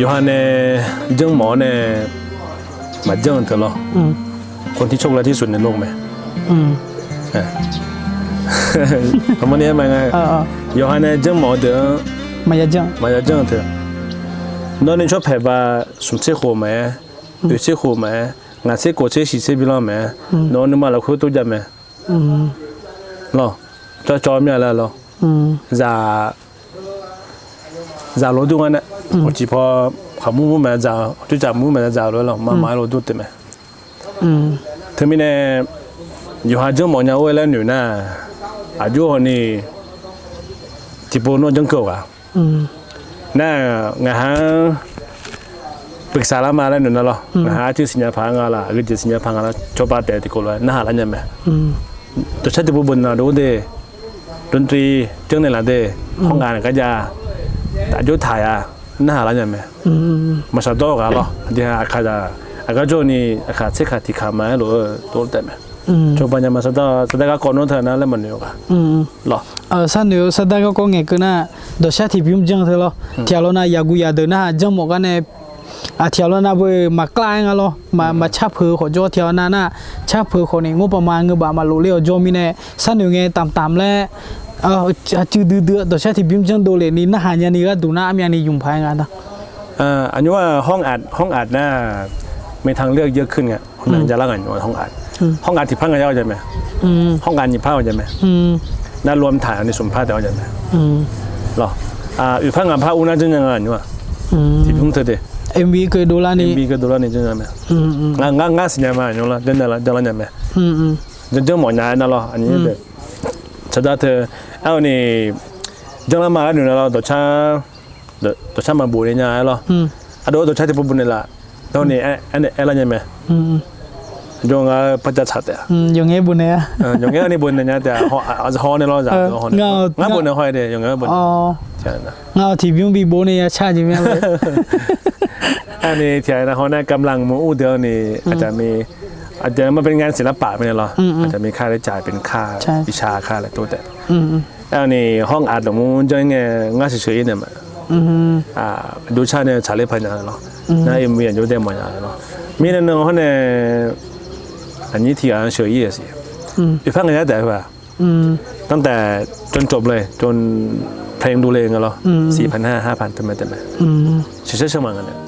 ยูฮันเน่เจิ้งหมอเน่มาเจิ้งเธอเหรออืมคนที่โชคดีที่สุดในโลกไหมอืมทำไมเนี่ยมันไงเออเออยูฮันเน่เจิ้งหมอเดอมายาจังมาเจิ้งเธอน้องนี่ชอบแผ่บาสุนเสหัวไหมอยู่เสหัวไหมงานเสกโกเสสีเสบิลาไหมน้องนี่มาแล้วคุยตัวจัไหมอืมเหรอจะจอมเนี่ยแล้วเหรออืม za za lo du ngana o chi pho kha mu mu ma za tu cha mu ma za lo lo ma ma lo du te me อืม te mi ne yo ha jong mo nya we la nu na a jo ho ni ti po no jong ko ga อืม na nga ha ปรึกษาละมาแล้วหนูนะเหรอนะฮะชื่อสิญญาพังอะไรก็จะสิญญาพังอะไร ชอบปาแต่ที่กูเลยน่าหาละเนี่ยไหมอืมตัวชาติบุบนนะดูเดดนตรีเจ้าในหลังเดห้องงานก็จะแต่ยุทธายอะน่าหาละเนี่ยไหมอืมมาสะดอกอะเหรอที่อาคาดาอาก็โจนี่อาคาเสกาที่ขามาหรือตัวเต็มไหมอืมชาวบ้านจะมาสะดอกสะดอกก่อนนู้นเถอะนะแล้วมันอยู่กันอืมหรอเออสันเดียวสัตว์ก็งเงก็น่ะดอชาที่พิมจังเถอะ咯เที่ยวน่ะยากูยาเดินน่ะจังหมอกันเนี่ยอาเที่ยวน่ะเว้ยมากลายงั้น咯มามาชับเผือขอจอเที่ยวน่ะน่ะชับเผือคนนี่งบประมาณเงบามาโลเลียวจอมีเนี่ยสันเดียวไงตามๆแล้ว เออจะจืดเดือด đưa đưa ะที่บิ๊ bim chân đồ lệ ní nó hà nhà ní cái đủ na nhà ní ยุ่ง phải านนะเอออันนี้ว่าห้องอัดห้องอัดน่ามีทางเลือกเยอะขึ้นไงคนนั้นจะเล่ากันว่าห้องอัด ห้องอัดที่พักกันเอาใจไหมห้องอัดที่พักเอาใจไหมน่ารวมถ่ายในสุมภาแต่เอาใจไหมหรออ่าอยู่พักงานพระอุณาจังยังไงว่าที่พุ่งเธอเดเอ็มวีเคยดูแลนี่เอ็มวีเคยดูแลนี่จังยังไหมงานงานงานสิ่งไหนมาอันนี้ว่าเดินเดินงดินเดินยังไหมเดินเดินหมอนยานั่นหรออันนี้เด็ก cho ta thơ ao này trong năm mà nữa là tổ cha tổ cha mà bù đến nhà lo à đó tổ cha thì bù này là đó này anh anh là nhà mẹ dùng à bắt chặt thế dùng cái bún này dùng cái này bún này nhá thì họ à họ này lo giả họ này ngã bún này hoài đấy dùng cái bún ngao thì biếng bị bún này cha gì mẹ อันนี้ที่นะเขาเนี่ยกำลังมูอู้เดียวนี่อาจจะมี อาจจะมันเป็นงานศิลปะไปเลยเหรออาจจะมีค่าใช้จ่ายเป็นค่าวิชาค่าอะไรตัวแต่แล้วนี่ห้องอัดของมูจะยังไงง่ายเฉยๆเนี่ยมันอ่าดูชาเนี่ยชาเล่พันยาเนาะน่าเอ็มวีอันยูได้มอนยาเนาะมีหนึ่งเนาเนี่ยอันนี้ที่อันเฉยๆสิอยู่ฟังกันแต่ว่าตั้งแต่จนจบเลยจนเพลงดูเลงกันเหรอสี่พันห้าห้าพันทำไมเต็มเฉยๆเชื่อมันกันเนี่ย